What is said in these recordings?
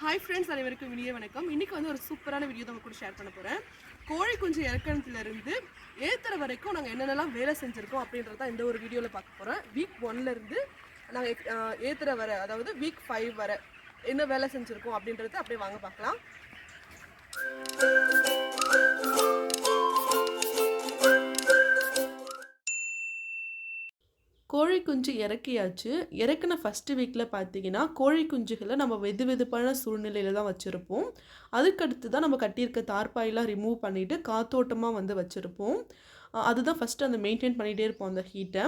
Hi friends அனைவருக்கும் இனிய வணக்கம். இன்னைக்கு வந்து ஒரு சூப்பரான வீடியோ தான் கூட ஷேர் பண்ண போகிறேன் கோழி குஞ்சு இறக்கணத்துல ஏத்துற வரைக்கும் நாங்கள் என்னென்னலாம் வேலை செஞ்சுருக்கோம் அப்படின்றத தான் இந்த ஒரு வீடியோவில் பார்க்க போகிறோம் வீக் ஒன்லேருந்து நாங்கள் ஏத்துற வர அதாவது வீக் ஃபைவ் வர என்ன வேலை செஞ்சுருக்கோம் அப்படின்றத அப்படியே வாங்க பார்க்கலாம். கோழி குஞ்சு இறக்கியாச்சு. இறக்குன ஃபஸ்ட்டு வீக்கில் பார்த்தீங்கன்னா கோழி குஞ்சுகளை நம்ம வெது வெதுப்பான சூழ்நிலையில் தான் வச்சுருப்போம். அதுக்கடுத்து தான் நம்ம கட்டியிருக்க தார்பாயெல்லாம் ரிமூவ் பண்ணிவிட்டு காத்தோட்டமாக வந்து வச்சுருப்போம். அதுதான் ஃபஸ்ட்டு அந்த மெயின்டைன் பண்ணிகிட்டே இருப்போம் அந்த ஹீட்டை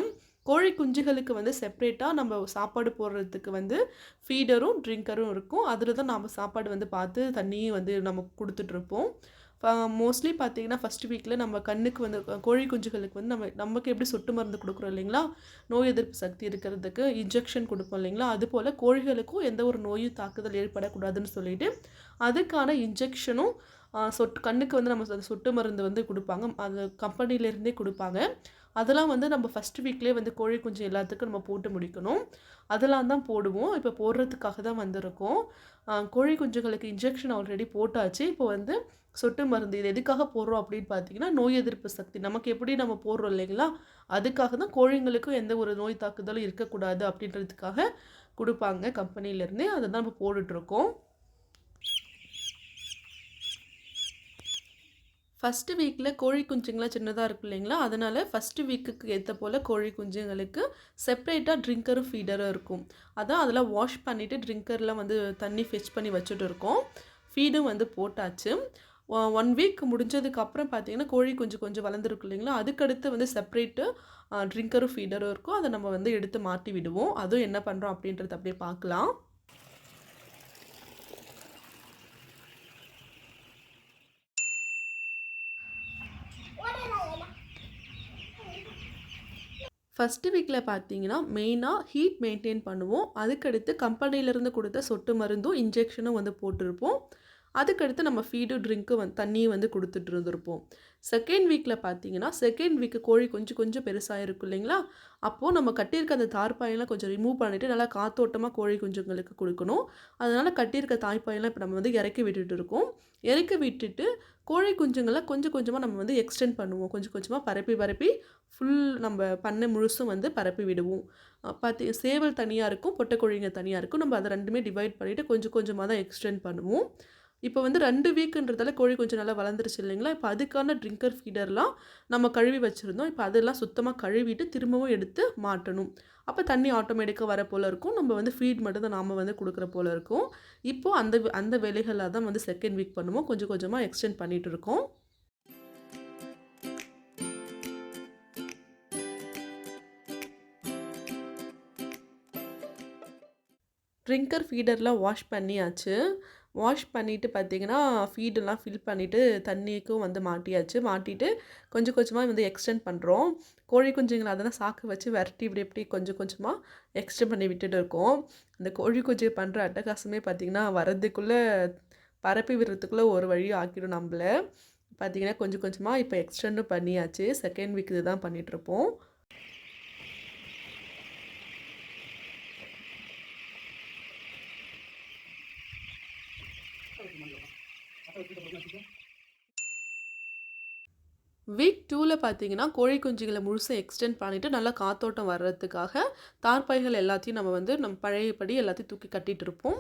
கோழி குஞ்சுகளுக்கு வந்து செப்ரேட்டாக நம்ம சாப்பாடு போடுறதுக்கு வந்து ஃபீடரும் ட்ரிங்கரும் இருக்கும். அதில் தான் நம்ம சாப்பாடு வந்து பார்த்து தண்ணியும் வந்து நம்ம கொடுத்துட்ருப்போம் மோஸ்ட்லி பார்த்தீங்கன்னா ஃபஸ்ட் வீக்கில் நம்ம கண்ணுக்கு வந்து கோழி குஞ்சுகளுக்கு வந்து நம்ம நமக்கு எப்படி சொட்டு மருந்து கொடுக்குறோம் இல்லைங்களா? நோய் எதிர்ப்பு சக்தி இருக்கிறதுக்கு இன்ஜெக்ஷன் கொடுப்போம் இல்லைங்களா? அதுபோல் கோழிகளுக்கும் எந்த ஒரு நோயும் தாக்குதல் ஏற்படக்கூடாதுன்னு சொல்லிட்டு அதுக்கான இன்ஜெக்ஷனும் சொட்டு கண்ணுக்கு வந்து நம்ம அந்த சொட்டு மருந்து வந்து கொடுப்பாங்க. அது கம்பெனிலேருந்தே கொடுப்பாங்க. அதெல்லாம் வந்து நம்ம ஃபஸ்ட் வீக்லேயே வந்து கோழி குஞ்சு எல்லாத்துக்கும் நம்ம போட்டு முடிக்கணும். அதெல்லாம் தான் போடுவோம். இப்போ போடுறதுக்காக தான் வந்திருக்கோம். கோழி குஞ்சுகளுக்கு இன்ஜெக்ஷன் ஆல்ரெடி போட்டாச்சு. இப்போ வந்து சொட்டு மருந்து இது எதுக்காக போடுறோம் அப்படின்னு பார்த்தீங்கன்னா நோய் எதிர்ப்பு சக்தி. நமக்கு எப்படி நம்ம போடுறோம் இல்லைங்களா? அதுக்காக தான் கோழிங்களுக்கும் எந்த ஒரு நோய் தாக்குதலும் இருக்கக்கூடாது அப்படின்றதுக்காக கொடுப்பாங்க கம்பெனிலேருந்தே அதை தான் நம்ம போட்டுட்ருக்கோம். ஃபஸ்ட்டு வீக்கில் கோழி குஞ்சுங்களாம் சின்னதாக இருக்கும் இல்லைங்களா? அதனால் ஃபஸ்ட்டு வீக்குக்கு ஏற்ற போல் கோழி குஞ்சுங்களுக்கு செப்ரேட்டாக ட்ரிங்கரும் ஃபீடரும் இருக்கும். அதான் அதெல்லாம் வாஷ் பண்ணிவிட்டு ட்ரிங்கர்லாம் வந்து தண்ணி ஃபெச் பண்ணி வச்சுட்டு இருக்கோம் ஃபீடும் வந்து போட்டாச்சு. ஒன் வீக் முடிஞ்சதுக்கப்புறம் பார்த்தீங்கன்னா கோழி கொஞ்சம் கொஞ்சம் வளர்ந்துருக்கும் இல்லைங்களா? அதுக்கடுத்து வந்து செப்ரேட்டு ட்ரிங்கரும் ஃபீடரும் இருக்கும். அதை நம்ம வந்து எடுத்து மாட்டி விடுவோம். அதுவும் என்ன பண்ணுறோம் அப்படின்றத அப்படியே பார்க்கலாம். ஃபஸ்ட்டு வீக்கில் பார்த்தீங்கன்னா மெயினாக ஹீட் மெயின்டைன் பண்ணுவோம். அதுக்கடுத்து கம்பெனியிலேருந்து கொடுத்த சொட்டு மருந்தும் இன்ஜெக்ஷனும் வந்து போட்டிருப்போம். அதுக்கடுத்து நம்ம ஃபீடு ட்ரிங்க்கு வந்து தண்ணியை வந்து கொடுத்துட்டு இருந்திருப்போம். செகண்ட் வீக்கில் பார்த்தீங்கன்னா செகண்ட் வீக்கு கோழி கொஞ்சம் கொஞ்சம் பெருசாக இருக்கும் இல்லைங்களா? அப்போது நம்ம கட்டியிருக்க அந்த தார்பாயெல்லாம் கொஞ்சம் ரிமூவ் பண்ணிவிட்டு நல்லா காத்தோட்டமாக கோழி குஞ்சுங்களுக்கு கொடுக்கணும். அதனால் கட்டியிருக்க தாய்ப்பாயெல்லாம் இப்போ நம்ம வந்து இறக்கி விட்டுட்டு இருக்கோம். இறக்கி விட்டுட்டு கோழி குஞ்சுங்களை கொஞ்சம் கொஞ்சமாக நம்ம வந்து எக்ஸ்டெண்ட் பண்ணுவோம். கொஞ்சம் கொஞ்சமாக பரப்பி பரப்பி ஃபுல் நம்ம பண்ணை முழுசும் வந்து பரப்பி விடுவோம். பார்த்தி சேவல் தனியாக இருக்கும் பொட்டை கோழிங்க தனியாக இருக்கும். நம்ம அதை ரெண்டுமே டிவைட் பண்ணிவிட்டு கொஞ்சம் கொஞ்சமாக தான் எக்ஸ்டெண்ட் பண்ணுவோம். இப்போ வந்து ரெண்டு வீக்குன்றதால கோழி கொஞ்சம் நல்லா வளர்ந்துருச்சு இல்லைங்களா? இப்போ அதுக்கான ட்ரிங்கர் ஃபீடர்லாம் நம்ம கழுவி வச்சுருந்தோம். இப்போ அதெல்லாம் சுத்தமாக கழுவிட்டு திரும்பவும் எடுத்து மாட்டணும். அப்போ தண்ணி ஆட்டோமேட்டிக்காக வர போல் இருக்கும். நம்ம வந்து ஃபீட் மட்டும் தான் நாம் வந்து கொடுக்குற போல் இருக்கும். இப்போது அந்த அந்த வேலைகளாக தான் வந்து செகண்ட் வீக் பண்ணுவோம். கொஞ்சம் கொஞ்சமாக எக்ஸ்டெண்ட் பண்ணிகிட்டு இருக்கோம். ட்ரிங்கர் ஃபீடர்லாம் வாஷ் பண்ணியாச்சு. வாஷ் பண்ணிவிட்டு பார்த்தீங்கன்னா ஃபீடெல்லாம் ஃபில் பண்ணிவிட்டு தண்ணிக்கும் வந்து மாட்டியாச்சு. மாட்டிட்டு கொஞ்சம் கொஞ்சமாக வந்து எக்ஸ்டெண்ட் பண்ணுறோம் கோழி குஞ்சுங்களை அதெல்லாம் சாக்கு வச்சு விரட்டி இப்படி இப்படி கொஞ்சம் கொஞ்சமாக எக்ஸ்டெண்ட் பண்ணி விட்டுட்டு இருக்கோம். அந்த கோழி குஞ்சு பண்ணுற அட்டகாசமே பார்த்திங்கன்னா வரதுக்குள்ளே பரப்பி விடுறதுக்குள்ளே ஒரு வழி ஆக்கிடும் நம்மள. பார்த்திங்கன்னா கொஞ்சம் கொஞ்சமாக இப்போ எக்ஸ்டெண்டும் பண்ணியாச்சு. செகண்ட் வீக் இது தான் பண்ணிகிட்ருப்போம் வீக் டூவில் பார்த்தீங்கன்னா கோழி குஞ்சுகளை முழுசாக எக்ஸ்டெண்ட் பண்ணிவிட்டு நல்லா காத்தோட்டம் வர்றதுக்காக தார்பாய்கள் எல்லாத்தையும் நம்ம வந்து நம்ம பழையபடி எல்லாத்தையும் தூக்கி கட்டிகிட்டு இருப்போம்.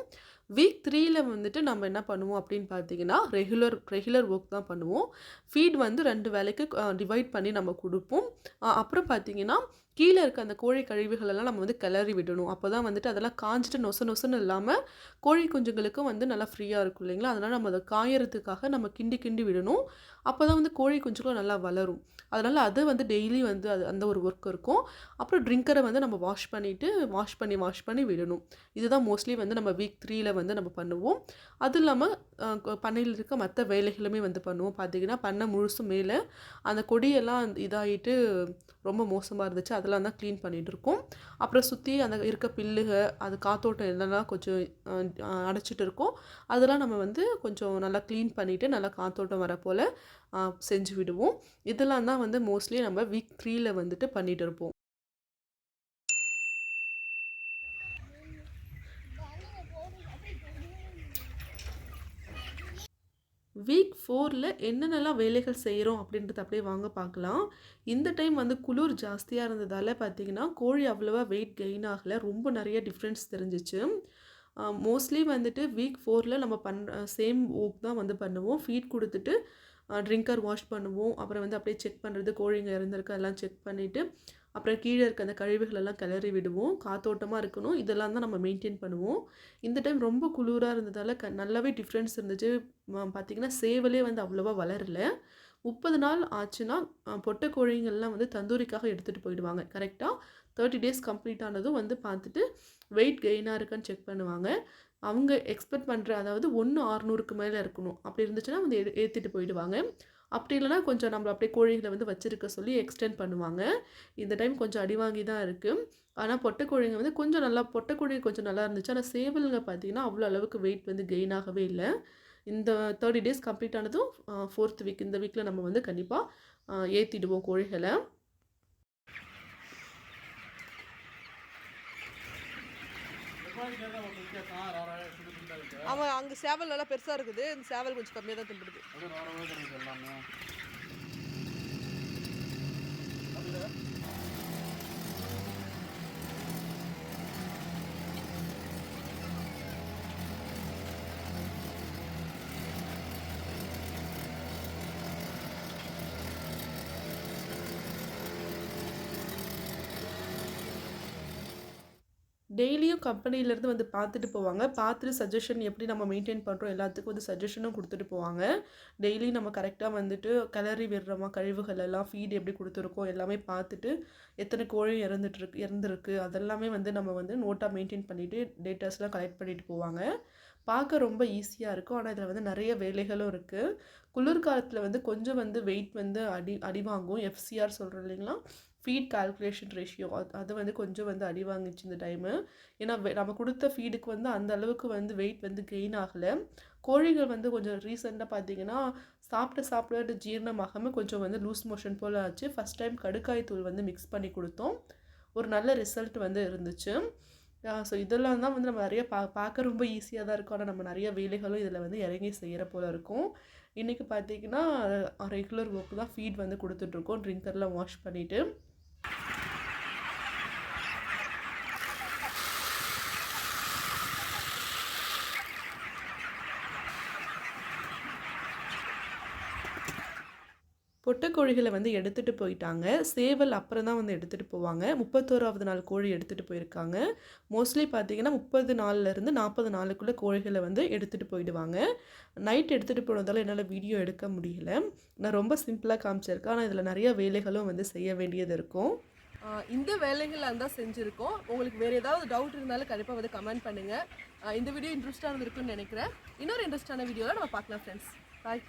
வீக் த்ரீயில் வந்துட்டு நம்ம என்ன பண்ணுவோம் அப்படின்னு பார்த்தீங்கன்னா ரெகுலர் ரெகுலர் ஒர்க் தான் பண்ணுவோம். ஃபீட் வந்து ரெண்டு வேலைக்கு டிவைட் பண்ணி நம்ம கொடுப்போம். அப்புறம் பார்த்தீங்கன்னா கீழே இருக்க அந்த கோழி கழிவுகள் எல்லாம் நம்ம வந்து கிளறி விடணும். அப்போ தான் வந்துட்டு அதெல்லாம் காஞ்சிட்டு நொச நொசன்னு இல்லாமல் கோழி குஞ்சுங்களுக்கும் வந்து நல்லா ஃப்ரீயாக இருக்கும் இல்லைங்களா? அதனால் நம்ம அதை காயறதுக்காக நம்ம கிண்டி கிண்டி விடணும். அப்போ தான் வந்து கோழி குஞ்சுகளும் நல்லா வளரும். அதனால் அது வந்து டெய்லி வந்து அது அந்த ஒரு ஒர்க் இருக்கும். அப்புறம் ட்ரிங்கரை வந்து நம்ம வாஷ் பண்ணிவிட்டு வாஷ் பண்ணி வாஷ் பண்ணி விடணும். இதுதான் மோஸ்ட்லி வந்து நம்ம வீக் த்ரீயில் வந்து நம்ம பண்ணுவோம். அது இல்லாமல் பண்ணையில் இருக்க மற்ற வேலைகளுமே வந்து பண்ணுவோம். பார்த்தீங்கன்னா பண்ணை முழுசும் மேலே அந்த கொடியெல்லாம் இதாகிட்டு ரொம்ப மோசமாக இருந்துச்சு. அதெல்லாம் தான் க்ளீன் பண்ணிகிட்டு இருக்கோம் அப்புறம் சுற்றி அந்த இருக்க பில்லுக அது காத்தோட்டம் என்னெல்லாம் கொஞ்சம் அடைச்சிட்டு இருக்கோ அதெல்லாம் நம்ம வந்து கொஞ்சம் நல்லா க்ளீன் பண்ணிவிட்டு நல்லா காத்தோட்டம் வர போல் செஞ்சு விடுவோம். இதெல்லாம் தான் வந்து மோஸ்ட்லி நம்ம வீக் த்ரீயில் வந்துட்டு பண்ணிகிட்டு இருப்போம் வீக் ஃபோரில் என்னென்னலாம் வேலைகள் செய்கிறோம் அப்படின்றத அப்படியே வாங்க பார்க்கலாம். இந்த டைம் வந்து குளிர் ஜாஸ்தியாக இருந்ததால் பார்த்தீங்கன்னா கோழி அவ்வளோவா வெயிட் கெயின் ஆகலை. ரொம்ப நிறைய டிஃப்ரென்ஸ் தெரிஞ்சிச்சு. மோஸ்ட்லி வந்துட்டு வீக் ஃபோரில் நம்ம பண்ணுற சேம் ஒர்க் தான் வந்து பண்ணுவோம். ஃபீட் கொடுத்துட்டு ட்ரிங்கர் வாஷ் பண்ணுவோம். அப்புறம் வந்து அப்படியே செக் பண்ணுறது கோழிங்க இருந்திருக்கு அதெல்லாம் செக் பண்ணிவிட்டு அப்புறம் கீழே இருக்க அந்த கழிவுகள் எல்லாம் கிளறி விடுவோம். காத்தோட்டமாக இருக்கணும். இதெல்லாம் தான் நம்ம மெயின்டைன் பண்ணுவோம். இந்த டைம் ரொம்ப குளிராக இருந்ததால் க நல்லாவே டிஃப்ரென்ஸ் இருந்துச்சு. பார்த்திங்கன்னா சேவலே வந்து அவ்வளோவா வளரல. முப்பது நாள் ஆச்சுன்னா பொட்டை கோழிங்கள்லாம் வந்து தந்தூரிக்காக எடுத்துகிட்டு போயிடுவாங்க. கரெக்டாக தேர்ட்டி டேஸ் கம்ப்ளீட் ஆனதும் வந்து பார்த்துட்டு வெயிட் கெயினாக இருக்கான்னு செக் பண்ணுவாங்க. அவங்க எக்ஸ்பெக்ட் பண்ணுற அதாவது ஒன்று ஆறுநூறுக்கு மேலே இருக்கணும். அப்படி இருந்துச்சுன்னா வந்து ஏ ஏற்றிட்டு போயிடுவாங்க. அப்படி இல்லைனா கொஞ்சம் நம்ம அப்படியே கோழிகளை வந்து வச்சுருக்க சொல்லி எக்ஸ்டெண்ட் பண்ணுவாங்க. இந்த டைம் கொஞ்சம் அடி வாங்கி தான் இருக்குது ஆனால் பொட்டை கோழிங்க வந்து கொஞ்சம் நல்லா பொட்டை கோழி கொஞ்சம் நல்லா இருந்துச்சு. ஆனால் சேவலுங்க பார்த்தீங்கன்னா அவ்வளோ அளவுக்கு வெயிட் வந்து கெயின் ஆகவே இல்லை. இந்த தேர்ட்டி டேஸ் கம்ப்ளீட் ஆனதும் ஃபோர்த் வீக் இந்த வீக்கில் நம்ம வந்து கண்டிப்பாக ஏற்றிடுவோம் கோழிகளை. ஆமாம் அங்கே சேவல் நல்லா பெருசாக இருக்குது. இந்த சேவல் கொஞ்சம் கம்மியாக தான் தின்னுடுது. டெய்லியும் கம்பெனிலேருந்து வந்து பார்த்துட்டு போவாங்க. பார்த்துட்டு சஜஷன் எப்படி நம்ம மெயின்டைன் பண்ணுறோம் எல்லாத்துக்கும் வந்து சஜஷனும் கொடுத்துட்டு போவாங்க. டெய்லி நம்ம கரெக்டாக வந்துட்டு கிளறி விடுறோமா கழிவுகள் எல்லாம் ஃபீட் எப்படி கொடுத்துருக்கோம் எல்லாமே பார்த்துட்டு எத்தனை கோழி இறந்துட்டுருக்கு இறந்துருக்கு அதெல்லாமே வந்து நம்ம வந்து நோட்டாக மெயின்டைன் பண்ணிவிட்டு டேட்டாஸ்லாம் கலெக்ட் பண்ணிட்டு போவாங்க. பார்க்க ரொம்ப ஈஸியாக இருக்கும். ஆனால் இதில் வந்து நிறைய வேலைகளும் இருக்குது குளிர்காலத்தில் வந்து கொஞ்சம் வந்து வெயிட் வந்து அடி அடி வாங்கும் எஃப்சிஆர் சொல்கிறோம் இல்லைங்களா? ஃபீட் கால்குலேஷன் ரேஷியோ அது அது வந்து கொஞ்சம் வந்து அடி வாங்கிச்சு இந்த டைமு ஏன்னா வெ- நம்ம கொடுத்த ஃபீடுக்கு வந்து அந்த அளவுக்கு வந்து வெயிட் வந்து கெயின் ஆகலை. கோழிகள் வந்து கொஞ்சம் ரீசெண்டாக பார்த்தீங்கன்னா சாப்பிட்டு சாப்பிட்டு ஜீரணமாகாமல் கொஞ்சம் வந்து லூஸ் மோஷன் போல் ஆச்சு. ஃபஸ்ட் டைம் கடுக்காய் தூள் வந்து மிக்ஸ் பண்ணி கொடுத்தோம். ஒரு நல்ல ரிசல்ட் வந்து இருந்துச்சு. ஸோ இதெல்லாம் தான் வந்து நம்ம நிறைய பா பார்க்க ரொம்ப ஈஸியாக தான் இருக்கும். ஆனால் நம்ம நிறைய வேலைகளும் இதில் வந்து இறங்கி செய்கிற போல் இருக்கும். இன்றைக்கி பார்த்தீங்கன்னா ரெகுலர் ஒர்க் தான் ஃபீட் வந்து கொடுத்துட்ருக்கோம் ட்ரிங்கர்லாம் வாஷ் பண்ணிவிட்டு பொட்டைக்கோழிகளை வந்து எடுத்துகிட்டு போயிட்டாங்க. சேவல் அப்புறம் தான் வந்து எடுத்துகிட்டு போவாங்க. முப்பத்தோராவது நாள் கோழி எடுத்துகிட்டு போயிருக்காங்க. மோஸ்ட்லி பார்த்தீங்கன்னா முப்பது நாள்லேருந்து நாற்பது நாளுக்குள்ளே கோழிகளை வந்து எடுத்துகிட்டு போயிடுவாங்க. நைட் எடுத்துகிட்டு போனதால என்னால் வீடியோ எடுக்க முடியல. நான் ரொம்ப சிம்பிளாக காமிச்சிருக்கேன். ஆனால் இதில் நிறைய வேலைகளும் வந்து செய்ய வேண்டியது இருக்கும். இந்த வேலைகள் தான் செஞ்சுருக்கோம். உங்களுக்கு வேறு ஏதாவது டவுட் இருந்தாலும் கண்டிப்பாக வந்து கமெண்ட் பண்ணுங்கள் இந்த வீடியோ இன்ட்ரெஸ்டாக இருந்திருக்குன்னு நினைக்கிறேன். இன்னொரு இன்ட்ரெஸ்டான வீடியோவில் நம்ம பார்க்கலாம் ஃப்ரெண்ட்ஸ் பாய்